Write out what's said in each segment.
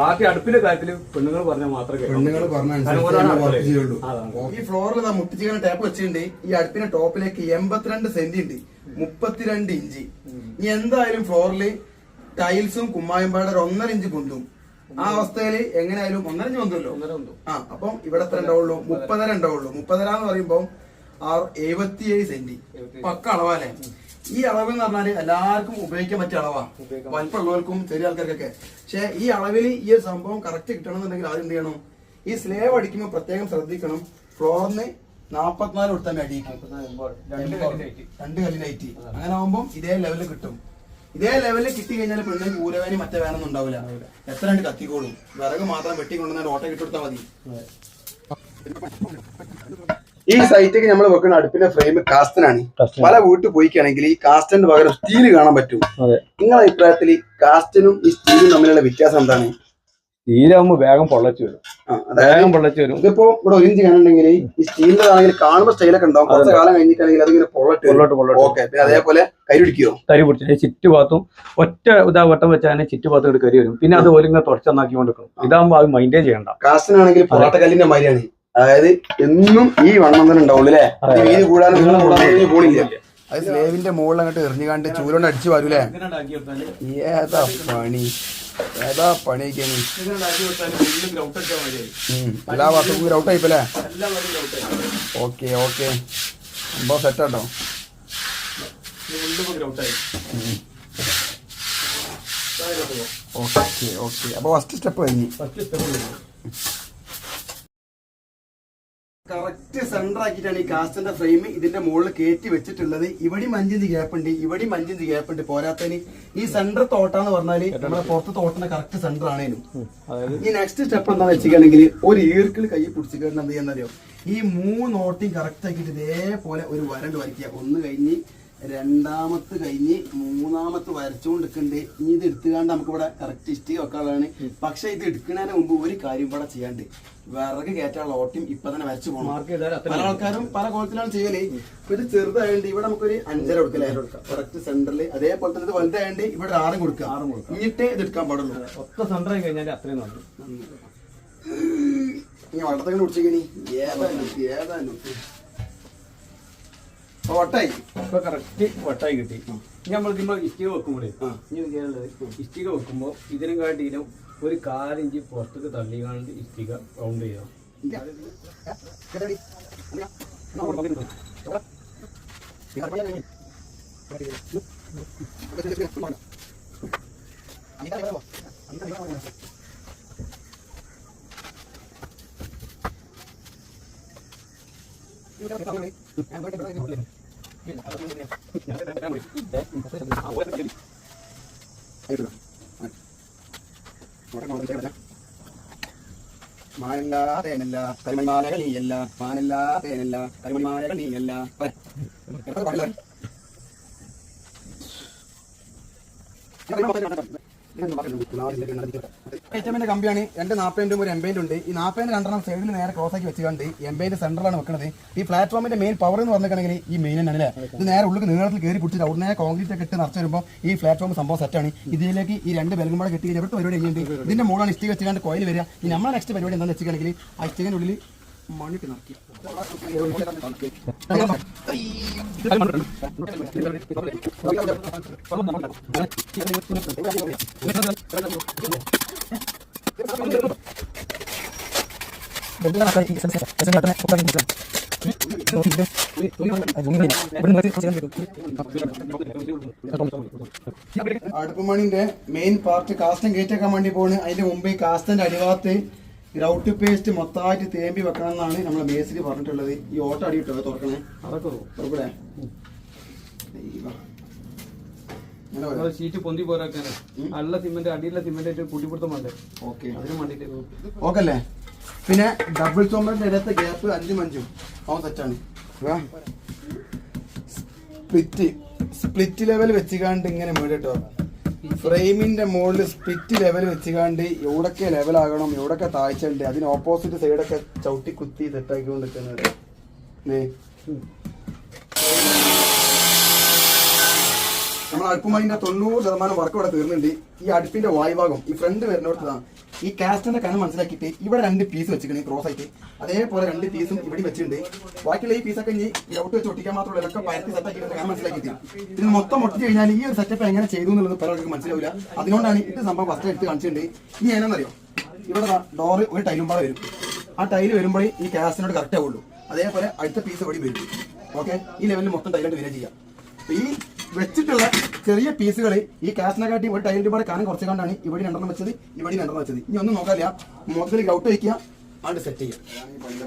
ബാക്കി അടുപ്പിന്റെ കാര്യത്തിൽ പെണ്ണുങ്ങൾ പറഞ്ഞാൽ മാത്രമേ പെണ്ണുങ്ങൾ പറഞ്ഞ. ചെയ്യുള്ളൂ. ഈ ഫ്ലോറിൽ നാ മുട്ടിച്ചിങ്ങനെ ടാപ്പ് വെച്ചിട്ടുണ്ട്. ഈ അടുപ്പിന്റെ ടോപ്പിലേക്ക് എൺപത്തിരണ്ട് സെന്റ് ഉണ്ട്. മുപ്പത്തിരണ്ട് ഇഞ്ച്. ഇനി എന്തായാലും ഫ്ലോറിൽ ടൈൽസും കുമ്മായും പാടർ ഒരു ഒന്നര ഇഞ്ച് പൊന്തും. ആ അവസ്ഥയിൽ എങ്ങനെയായാലും ഒന്നര ഇഞ്ച് പൊന്തല്ലോ. ആ അപ്പം ഇവിടെ എത്ര ഉണ്ടാവുള്ളൂ? മുപ്പതര ഉണ്ടാവുള്ളൂ. മുപ്പതര എന്ന് പറയുമ്പോൾ എഴുപത്തിയേഴ് സെന്റ് പക്ക അളവാലേ ഈ അളവ് എന്ന് പറഞ്ഞാൽ എല്ലാവർക്കും ഉപയോഗിക്കാൻ പറ്റിയ അളവാ. ഉപയോഗിക്കാൻ വലിപ്പമുള്ളവർക്കും ചെറിയ ആൾക്കാർക്കൊക്കെ. പക്ഷെ ഈ അളവിൽ ഈ ഒരു സംഭവം കറക്റ്റ് കിട്ടണമെന്നുണ്ടെങ്കിൽ ആദ്യം എന്ത് ചെയ്യണം? ഈ സ്ലേവ് അടിക്കുമ്പോൾ പ്രത്യേകം ശ്രദ്ധിക്കണം. ഫ്ലോറിന് നാപ്പത്തിനാല് കൊടുത്താൽ അടിയിക്കും രണ്ട് കല്ലിനായിട്ട് അങ്ങനെ ആവുമ്പോൾ ഇതേ ലെവലിൽ കിട്ടും. ഇതേ ലെവലിൽ കിട്ടി കഴിഞ്ഞാൽ പെണ്ണിന് ഊരവേനി മറ്റേ വേനൊന്നും ഉണ്ടാവില്ല. എത്ര രണ്ട് കത്തിക്കോളും. വിറക് മാത്രം വെട്ടി കൊണ്ടുവന്നാൽ കിട്ടി കൊടുത്താൽ മതി. ഈ സൈറ്റിക്ക് നമ്മൾ വെക്കുന്ന അടുപ്പിന്റെ ഫ്രെയിം കാസ്റ്റനാണ് പല വീട്ടിൽ പോയിക്കാണെങ്കിൽ ഈ കാസ്റ്റന് പകരം സ്റ്റീൽ കാണാൻ പറ്റും. അതെ. നിങ്ങളുടെ അഭിപ്രായത്തിൽ കാസ്റ്റനും ഈ സ്റ്റീലും തമ്മിലുള്ള വ്യത്യാസം എന്താണ്? സ്റ്റീലാകുമ്പോൾ വേഗം പൊള്ളച്ചു വരും. വേഗം പൊള്ളച്ചു വരും. ഇതിപ്പോ ഇവിടെ ഒരു ഇഞ്ച് കാണുന്നുണ്ടെങ്കിൽ ഈ സ്റ്റീലിന്റെ ആണെങ്കിൽ കാണുമ്പോൾ സ്റ്റൈലൊക്കെ ഉണ്ടാവും. കുറച്ച് കാലം കഴിഞ്ഞിട്ടാണെങ്കിൽ അതിങ്ങനെ പൊള്ളട്ട് പൊള്ളട്ട് പൊള്ളോട്ട്. ഓക്കെ പിന്നെ അതേപോലെ കരി തരി പിടിച്ചിട്ട് ചുറ്റുഭാഗത്തും ഒറ്റ ഇതാ വട്ടം വെച്ചാൽ ചുറ്റുഭാഗത്തും ഒരു കരി വരും. പിന്നെ അത് ഒരുങ്ങ തുടച്ചെന്നാക്കി കൊണ്ടിരിക്കണം ഇതാകുമ്പോ അത് മൈന്റെയിൻ ചെയ്യണ്ട. കാസ്റ്റനാണെങ്കിൽ പൊറാട്ട കല്ലിന്റെ മാതിരിയാണ്. അതായത് എന്നും ഈ വണ്ണം തന്നെ ഉണ്ടാവുള്ളൂ അല്ലേ? അതെ. വീതി കൂടാനും കൂടാനും അത് സ്ലേവിന്റെ മുകളിൽ അങ്ങോട്ട് എറിഞ്ഞുകാണ്ട് ചൂലോണ്ട് അടിച്ചു വരൂലേ ഏതാ പണി? ഏതാ പണിയൊക്കെ എല്ലാ ഭാഗത്തും ഔട്ട് ആയിപ്പല്ലേ ഓക്കെ ഓക്കെ. സംഭവം സെറ്റാട്ടോ ഓക്കെ ഓക്കെ. അപ്പൊ ഫസ്റ്റ് സ്റ്റെപ്പ് കഴിഞ്ഞു കറക്റ്റ് സെന്റർ ആക്കിയിട്ടാണ് ഈ കാസ്റ്റിന്റെ ഫ്രെയിം ഇതിന്റെ മുകളിൽ കയറ്റി വെച്ചിട്ടുള്ളത്. ഇവിടെയും അഞ്ചിഞ്ച് ഗ്യാപ്പ് ഉണ്ട്. ഇവിടെയും അഞ്ചിഞ്ച് ഗ്യാപ്പ് ഉണ്ട്. പോരാത്തതിന് ഈ സെന്റർ തോട്ടാന്ന് പറഞ്ഞാൽ നമ്മുടെ പുറത്ത് തോട്ടിന്റെ കറക്റ്റ് സെന്റർ ആണേലും ഈ നെക്സ്റ്റ് സ്റ്റെപ്പ് എന്താണെന്ന് വെച്ചിട്ടുണ്ടെങ്കിൽ ഒരു ഈർക്കിൾ കൈ പിടിച്ചിട്ട് എന്ത് ചെയ്യുന്നറിയോ ഈ മൂന്ന് ഓട്ടിയും കറക്റ്റ് ആക്കിയിട്ട് ഇതേപോലെ ഒരു വരണ്ട് വരയ്ക്കുക. ഒന്ന് കഴിഞ്ഞ് രണ്ടാമത്ത് കഴിഞ്ഞ് മൂന്നാമത്ത് വരച്ചുകൊണ്ടിരിക്കുന്നുണ്ട് ഇനി ഇത് എടുത്തുകാണ്ട് നമുക്ക് ഇവിടെ കറക്റ്റ് ഇഷ്ടി വെക്കാനുള്ളതാണ് പക്ഷെ ഇത് എടുക്കുന്നതിന് മുമ്പ് ഒരു കാര്യം ഇവിടെ ചെയ്യാണ്ട്. വിറക് കയറ്റാനുള്ള ഓട്ടം ഇപ്പൊ തന്നെ വരച്ചു പോകണം പല ആൾക്കാരും പല കോളത്തിലാണ് ചെയ്യൽ. ഇപ്പൊ ഇത് ചെറുതായതുകൊണ്ട് ഇവിടെ നമുക്കൊരു അഞ്ചര കൊടുക്കലേ കറക്റ്റ് സെന്ററിൽ അതേപോലെ തന്നെ ഇത് വലുതായതുകൊണ്ട് ഇവിടെ ആറ് കൊടുക്കുക ആറും കൊടുക്കാം. എന്നിട്ടേ ഇത് എടുക്കാൻ പാടുള്ളൂ. ഒത്ത ആയി കഴിഞ്ഞാൽ അത്രയും നല്ലത്. ഇനി വളർത്തങ്ങനെ കുടിച്ചിക്കണി ഏതാ ഏതാ വട്ടായി ഇപ്പൊ കറക്റ്റ് വട്ടായി കിട്ടി ഇനി നമ്മൾ ഇതിമ്പോ ഇഷ്ടിക വെക്കുമ്പോഴേ. ഇനി ചെയ്യാനുള്ളത് ഇഷ്ടിക വെക്കുമ്പോ ഇതിനും കാട്ടിയിലും ഒരു കാലിഞ്ച് പുറത്തേക്ക് തള്ളി കാണി ഇഷ്ടിക റൗണ്ട് ചെയ്യണം മാനല്ല തേനല്ല കരിമണിമാലകൾ നീയല്ല മാനല്ല തേനല്ല കരിമണിമാലകൾ നീയല്ല ഐറ്റമിന്റെ കമ്പിയാണ്. രണ്ട് നാപ്പതിന്റെ ഒരു എംബൈന്റെ ഉണ്ട്. ഈ നാപ്പതിന്റെ രണ്ടെണ്ണം സൈഡിൽ നേരെ ക്രോസ് ആക്കി വെച്ചുകൊണ്ട് എംബൈന്റെ സെന്ററിലാണ് വെക്കുന്നത് ഈ പ്ലാറ്റ്ഫോമിന്റെ മെയിൻ പവർ എന്ന് പറഞ്ഞിട്ടുണ്ടെങ്കിൽ ഈ മെയിൻ തന്നെ അല്ലേ? ഇത് നേരെ ഉള്ളിൽ നീളത്തിൽ കയറി പിടിച്ചിട്ട് അവിടെ നേരെ കോൺക്രീറ്റ് ഒക്കെ ഇട്ട് നിറച്ച് വരുമ്പോൾ ഈ പ്ലാറ്റ്ഫോം സംഭവം സെറ്റാണ് ഇതിലേക്ക് ഈ രണ്ട് ബെൽഗും കൂടെ കെട്ടി കഴിഞ്ഞാൽ പരിപാടി ഉണ്ട് ഇതിന്റെ മുകളിലാണ് ഇഷ്ടിക വെച്ചുകൊണ്ട് കോയിൽ വരിക. ഈ നമ്മളെ നെക്സ്റ്റ് പരിപാടി എന്താണെന്ന് വെച്ചിട്ടുണ്ടെങ്കിൽ ആ ഇഷ്ടികന്റെ ഉള്ളിൽ മണ്ണിട്ട് നിറക്കി അടുപ്പുമണിന്റെ മെയിൻ പാർട്ട് കാസ്റ്റൻ കയറ്റാക്കാൻ വേണ്ടി പോണ് അതിന്റെ മുമ്പ് കാസ്റ്റന്റെ അടിഭാഗത്ത് ഗ്രൗട്ട് പേസ്റ്റ് മൊത്തമായിട്ട് തേമ്പി വെക്കണം എന്നാണ് നമ്മളെ മേസിൽ പറഞ്ഞിട്ടുള്ളത്. ഈ ഓട്ട അടി കിട്ടുക തുറക്കണേ. അതൊക്കെ അയ്യോ. ഷീറ്റ് പൊന്തി പോരാക്കാന്. നല്ല സിമെന്റ് അടിയിലെ സിമെന്റ് ആയിട്ട് കൂട്ടിപ്പിടുത്തം വേണ്ടേ അതിന് വേണ്ടിട്ട്. ഓക്കെ അല്ലേ പിന്നെ ഡബിൾ ചോമ്പറിന്റെ ഇടത്തെ ഗ്യാപ്പ് അഞ്ചും അഞ്ചും. അവൻ സെറ്റാണ് സ്പ്ലിറ്റ് സ്പ്ലിറ്റ് ലെവൽ വെച്ചുകാണ്ട് ഇങ്ങനെ മേടിട്ടോ ഫ്രെയിമിന്റെ മുകളിൽ സ്പ്ലിറ്റ് ലെവൽ വെച്ചുകാണ്ട് എവിടൊക്കെ ലെവലാകണം എവിടൊക്കെ താഴ്ച ഉണ്ട് അതിന് ഓപ്പോസിറ്റ് സൈഡൊക്കെ ചവിട്ടി കുത്തി സെറ്റാക്കി നിൽക്കുന്നത് നമ്മൾ അടുപ്പുമണിന്റെ തൊണ്ണൂറ് ശതമാനം വർക്ക് ഇവിടെ തീർന്നുണ്ട് ഈ അടുപ്പിന്റെ വായുഭാഗം ഈ ഫ്രണ്ട് വരുന്നിടത്താണ് ഈ കാസ്റ്റിന്റെ കനം മനസ്സിലാക്കിയിട്ട് ഇവിടെ രണ്ട് പീസ് വെച്ചിട്ടുണ്ട് ക്രോസ് ആയിട്ട്. അതേപോലെ രണ്ട് പീസും ഇവിടെ വെച്ചിട്ടുണ്ട്. ബാക്കിയുള്ള ഈ പീസൊക്കെ ഇനി ഔട്ട് വെച്ച് ഒട്ടിക്കാൻ മാത്രമല്ല ഇതൊക്കെ പരത്തി സെറ്റാക്കി കനം മനസ്സിലാക്കിയിട്ട്. ഇത് മൊത്തം ഒട്ടിച്ച് കഴിഞ്ഞാൽ ഈ ഒരു സെറ്റപ്പ് എങ്ങനെ ചെയ്തു എന്നുള്ളത് പലർക്കും മനസ്സിലാവില്ല അതുകൊണ്ടാണ് ഇത് സംഭവം ഫസ്റ്റ് എടുത്ത് കാണിച്ചിട്ടുണ്ട്. ഇനി എന്നാണെന്നറിയോ ഇവിടെ ഡോറ് ഒരു ടൈലും പാടെ വരും. ആ ടൈൽ വരുമ്പോഴേ ഈ കാസ്റ്റിനോട് കറക്റ്റ് ആവുള്ളൂ. അതേപോലെ അടുത്ത പീസ് ഇവിടെ വരും. ഓക്കെ ഈ ലെവലിൽ മൊത്തം ടൈലായിട്ട് വരിക ചെയ്യാം. ഈ വെച്ചിട്ടുള്ള ചെറിയ പീസുകൾ ഈ കാസ്റ്റിനെ കാട്ടി ഒരു ടൈലിന്റെ പാടെ കാണാൻ കുറച്ച് കണ്ടാണ് ഇവിടെ രണ്ടെണ്ണം വെച്ചത് ഇവിടെ രണ്ടെണ്ണം വെച്ചത്. ഇനി ഒന്നും നോക്കാല്ല മൊത്തത്തിൽ ഗൗട്ട് വയ്ക്കുക അവിടെ സെറ്റ് ചെയ്യുക.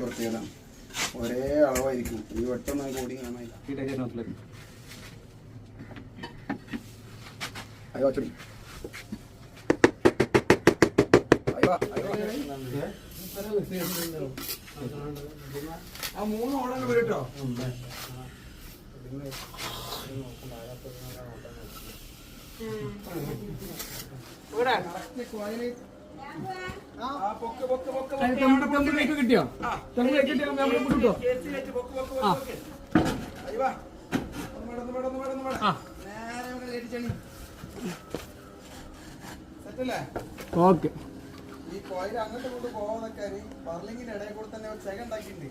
പ്രത്യേകത. ഒരേ അളവായിരിക്കും. ഈ കാണാനില്ല അയ്യോ അച്ചടി. അയ്യോ അയ്യോ. ആ മൂന്ന് ഓടങ്ങൾ വരും കേട്ടോ കിട്ടിയോ ഓക്കെ ഈ കോയിൽ അങ്ങോട്ട് കൊണ്ട് പോകാതൊക്കെ പറലിങ്ങിന്റെ ഇടയിൽ കൂടെ തന്നെ ഒരു ഉണ്ടാക്കിയിട്ടുണ്ട്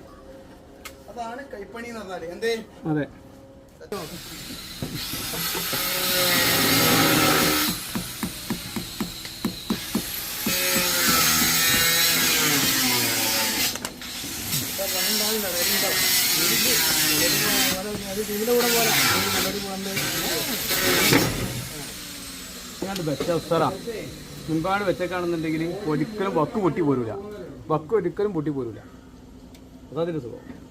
അതാണ് കൈപ്പണി എന്ന് പറഞ്ഞാൽ എന്തേ അതെ വെച്ച ഉത്തറ മുൻപാട് വെച്ചേക്കാണെന്നുണ്ടെങ്കിൽ ഒരിക്കലും വക്ക് പൊട്ടി പോരൂല. വക്ക് ഒരിക്കലും പൊട്ടി പോരൂല. അതാ സുഖം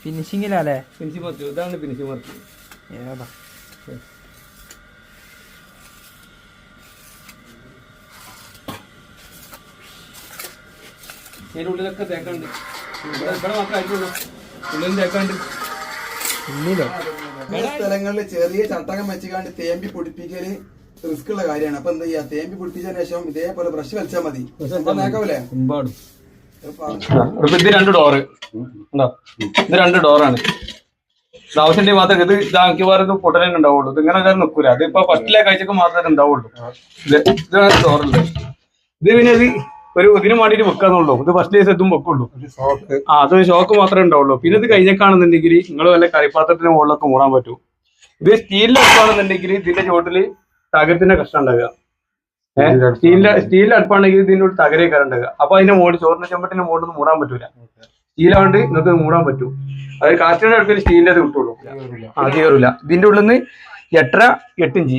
ഫിനിഷിങ്ങിലല്ലേ ഫിനിഷിംഗ് വർക്ക് ഇതാണ് ഫിനിഷിംഗ് വർക്ക് ഏതാ? ഇതിന്റെ ഉള്ളിലൊക്കെ തേക്കാണ്ട് ഇവിടെ ഇവിടെ മാത്രമേ ആയിട്ടുള്ളൂ. ഉള്ളിൽ തേക്കാണ്ട് ഉള്ളിലോ ചില സ്ഥലങ്ങളിൽ ചെറിയ ചട്ടകം വെച്ചുകാണ്ട് തേമ്പി പൊടിപ്പിക്കൽ റിസ്ക് ഉള്ള കാര്യമാണ്. അപ്പൊ എന്താ ചെയ്യാ? തേമ്പി പൊടിപ്പിച്ചതിന് ശേഷം ഇതേപോലെ ബ്രഷ് വലിച്ചാൽ മതി. സംഭവം നേക്കാവൂലേ ഒരുപാട് എളുപ്പമാണ്. ഇത് രണ്ട് ഡോറ് ഉണ്ടോ ഇത് രണ്ട് ഡോറാണ് ദാവസിന്റെ മാത്രം ഇത് ഇതാക്കി വേറെ പൊട്ടലേ ഉണ്ടാവുള്ളൂ. ഇത് ഇങ്ങനെ കാര്യം നിൽക്കൂല. അത് ഇപ്പൊ ഫസ്റ്റിലെ കാഴ്ചക്ക് മാത്രമേ ഉണ്ടാവുള്ളൂ. ഇത് ഇതാണ് ഡോറുണ്ട് ഇത് പിന്നെ ഇത് ഒരു ഇതിന് വേണ്ടിട്ട് വെക്കാന്നുള്ളൂ. ഇത് ഫസ്റ്റ് ഡേസ് എത്തും വെക്കുള്ളൂ. ആ അത് ഷോക്ക് മാത്രമേ ഉണ്ടാവുള്ളൂ. പിന്നെ ഇത് കഴിഞ്ഞേക്കാണെന്നുണ്ടെങ്കിൽ നിങ്ങൾ വല്ല കറിപ്പാത്രത്തിന് മുകളിലൊക്കെ മൂടാൻ പറ്റൂ. ഇത് സ്റ്റീലിൽ വെക്കുകയാണെന്നുണ്ടെങ്കിൽ ഇതിന്റെ ചോട്ടിൽ തകരത്തിന്റെ കഷ്ടം ഉണ്ടാകുക സ്റ്റീലിന്റെ സ്റ്റീലിന്റെ അടുപ്പാണെങ്കിൽ ഇതിന്റെ ഉള്ളിൽ തകരേ ഉണ്ടാകുക അപ്പൊ അതിന്റെ മുകളിൽ ചോറിന്റെ ചെമ്പട്ടിന്റെ മുകളിൽ ഒന്നും മൂടാൻ പറ്റൂല. സ്റ്റീലാണ്ട് നിങ്ങൾക്ക് മൂടാൻ പറ്റൂ. അത് കാറ്റിന്റെ അടുപ്പിൽ സ്റ്റീലിന്റെ അത് കിട്ടുള്ളൂ അത് കയറില്ല ഇതിന്റെ ഉള്ളിൽ നിന്ന് എട്ടര എട്ടിഞ്ച്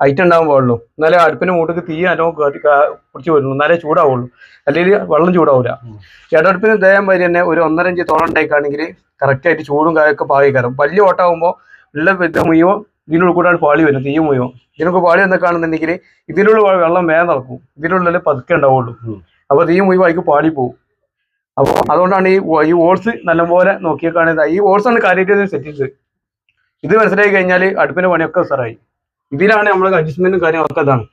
ഹൈറ്റ് ഉണ്ടാകാൻ പാടുള്ളൂ. എന്നാലേ അടുപ്പിന്റെ മൂട്ടക്ക് തീ അനോ പിടിച്ച് വരുള്ളൂ. എന്നാലേ ചൂടാവുള്ളൂ. അല്ലെങ്കിൽ വെള്ളം ചൂടാവൂല. ഇടടുപ്പിന് ദേഹം വരി തന്നെ ഒരു ഒന്നര ഇഞ്ച് തോളം ഉണ്ടായിക്കാണെങ്കിൽ കറക്റ്റ് ആയിട്ട് ചൂടും കാര്യമൊക്കെ പാകിക്കാരും വലിയ ഓട്ടാകുമ്പോൾ ഉള്ള മുഴുവൻ ഇതിനുള്ളിൽ കൂടാണ് പാളി വരുന്നത് തീ മുഴുവൻ. ഇതിനൊക്കെ പാളി വന്നേക്കാണെന്നുണ്ടെങ്കിൽ ഇതിനുള്ള വെള്ളം വേഗം നടക്കും ഇതിനുള്ളിൽ പതുക്കെ ഉണ്ടാവുള്ളൂ. അപ്പൊ തീ മുഴുവൻ അതിക്ക് പാളി പോകും അപ്പോൾ അതുകൊണ്ടാണ് ഈ ഈ ഓട്സ് നല്ലപോലെ നോക്കിയേക്കാണ്. ഈ ഓൾസ് ആണ് കാര്യമായിട്ട് സെറ്റിങ്സ് ഇത് മനസ്സിലാക്കി കഴിഞ്ഞാൽ അടുപ്പിന്റെ പണിയൊക്കെ സാറായി ഇതിലാണ് നമ്മൾ അഡ്ജസ്റ്റ്മെന്റും കാര്യങ്ങളൊക്കെ ഇതാണ്.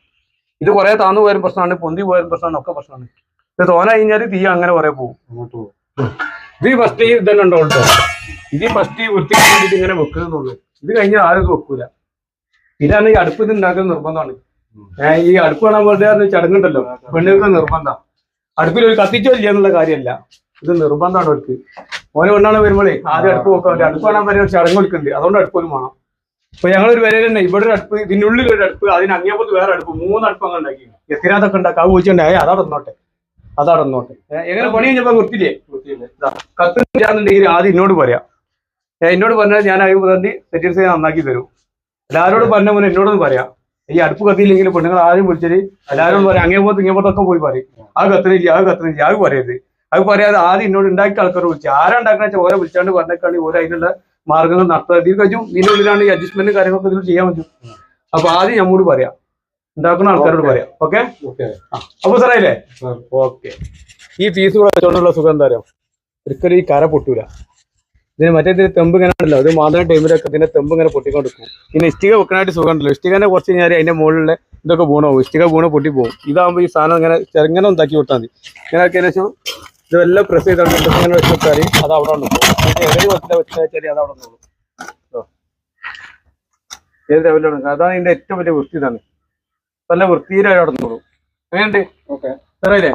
ഇത് കുറെ താന്നു പോയാലും പ്രശ്നമാണ് പൊന്തി പോയാലും പ്രശ്നമാണ് ഒക്കെ പ്രശ്നമാണ്. ഇത് തോന കഴിഞ്ഞാൽ തീ അങ്ങനെ കുറെ പോകും ഇത് ഫസ്റ്റ് ഇതന്നെ ഉണ്ടാവും കേട്ടോ ഇത് ഫസ്റ്റ് വൃത്തിക്ക് വേണ്ടിയിട്ട് ഇങ്ങനെ വെക്കുന്നുള്ളൂ ഇത് കഴിഞ്ഞാൽ ആരും ഇത് വെക്കൂല. ഇതാണ് ഈ അടുപ്പ് ഇത് ഉണ്ടാക്കുന്ന നിർബന്ധമാണ്. ഈ അടുപ്പ് കാണാൻ പോലെ ചടങ്ങുണ്ടല്ലോ. പെണ്ണുങ്ങൾക്ക് നിർബന്ധം. അടുപ്പിൽ ഒരു കത്തിച്ചോ ഇല്ല എന്നുള്ള കാര്യമല്ല. ഇത് നിർബന്ധമാണ് അവർക്ക്. ഓരോ കൊണ്ടാണ് വരുമ്പോഴേ ആദ്യം അടുപ്പ് നോക്കാൻ അടുപ്പ് കാണാൻ വരെ ഒരു ചടങ്ങ് വിളിക്കുന്നുണ്ട് അതുകൊണ്ട് അടുപ്പ് പോലും വേണം. ഇപ്പൊ ഞങ്ങളൊരു വരെ തന്നെ ഇവിടെ ഒരു അടുപ്പ് ഇതിന്റെ ഉള്ളിൽ ഒരു അടുപ്പ് അതിന് അങ്ങേപ്പുറത്ത് വേറെ അടുപ്പ് മൂന്ന് അടുപ്പ് അങ്ങനെ ഉണ്ടാക്കി. എത്തിരാതൊക്കെ ഉണ്ടാക്കി. ചോദിച്ചിട്ടുണ്ടായ ചോദിച്ചിട്ടുണ്ടായി അതാ തന്നോട്ടെ അതാ തന്നോട്ടെ ഏ, എങ്ങനെ പണി കഴിഞ്ഞപ്പോ വൃത്തിയില്ലേ ഇതാ, ആദ്യം എന്നോട് പറയാം. എന്നോട് പറഞ്ഞാൽ ഞാൻ അത് പറഞ്ഞ് സെറ്റിൽസ് നന്നാക്കി തരും. എല്ലാവരോടും പറഞ്ഞ മുന്നേ എന്നോടൊന്ന് പറയാം. ഈ അടുപ്പ് കത്തിയില്ലെങ്കിൽ പെണ്ണുങ്ങൾ ആദ്യം വിളിച്ചത് എല്ലാവരും പറയാം അങ്ങേ പോകത്ത് ഇങ്ങേ പോകത്തൊക്കെ പോയി പറയും. ആ കത്തണില്ല ആ കത്തണില്ല അത് പറയരുത്. അത് പറയാതെ ആദ്യം എന്നോട് ഉണ്ടാക്കിയ ആൾക്കാർ വിളിച്ചു. ആരാ ഉണ്ടാക്കുന്ന വെച്ചാൽ ഓരോ വിളിച്ചാണ്ട് പറഞ്ഞേക്കാണെങ്കിൽ ഓരോ അതിനുള്ള മാർഗങ്ങൾ നടത്തുക. ഇതിൽ കഴിച്ചും നിന്റെ ഉള്ളിലാണ് ഈ അഡ്ജസ്റ്റ്മെന്റ് കാര്യങ്ങളൊക്കെ ഇതിൽ ചെയ്യാൻ പറ്റും. അപ്പൊ ആദ്യം നമ്മോട് പറയാം. ഉണ്ടാക്കുന്ന ആൾക്കാരോട് പറയാം. ഓക്കെ? അപ്പൊ സാറേ ഓക്കെ. ഈ ഫീസ് വെച്ചോണ്ടുള്ള സുഖം എന്താ പറയാം ഒരിക്കലും ഈ കര പൊട്ടൂല. ഇതിന് മറ്റേ ഇതിന് തെമ്പ് ഇങ്ങനെ ഉണ്ടല്ലോ. അത് മാതാ ടൈമിലൊക്കെ ഇതിന്റെ തെമ്പ് ഇങ്ങനെ പൊട്ടിക്കൊണ്ടിരിക്കും. പിന്നെ ഇഷ്ടിക വെക്കാനായിട്ട് സുഖമുണ്ടല്ലോ. ഇഷ്ടികനെ കുറച്ച് കഴിഞ്ഞാൽ അതിന്റെ മുകളിലെ ഇതൊക്കെ വീണോ ഇഷ്ടിക വീണ് പൊട്ടി പോകും ഇതാകുമ്പോൾ ഈ സാധനം ഇങ്ങനെ ചെറുങ്ങനെ ഉണ്ടാക്കി വിട്ടാൽ മതി. ഇങ്ങനെ ആക്കിയതിനു ശേഷം ഇതെല്ലാം പ്രസ് ചെയ്തോണ്ട് ഇങ്ങനെ വെച്ച് വെച്ചാൽ അത് അവിടെ ഉണ്ട് ഇടയിൽ വെച്ചാൽ അത് അവിടെ നിന്നോളും. ഏത് ലെവലിലാണ് അതാണ് ഇതിന്റെ ഏറ്റവും വലിയ വൃത്തി ഇതാണ്. നല്ല വൃത്തിയിലായി അവിടെ നിന്നോളൂ അങ്ങനെയുണ്ട് ഓക്കെ സാറേ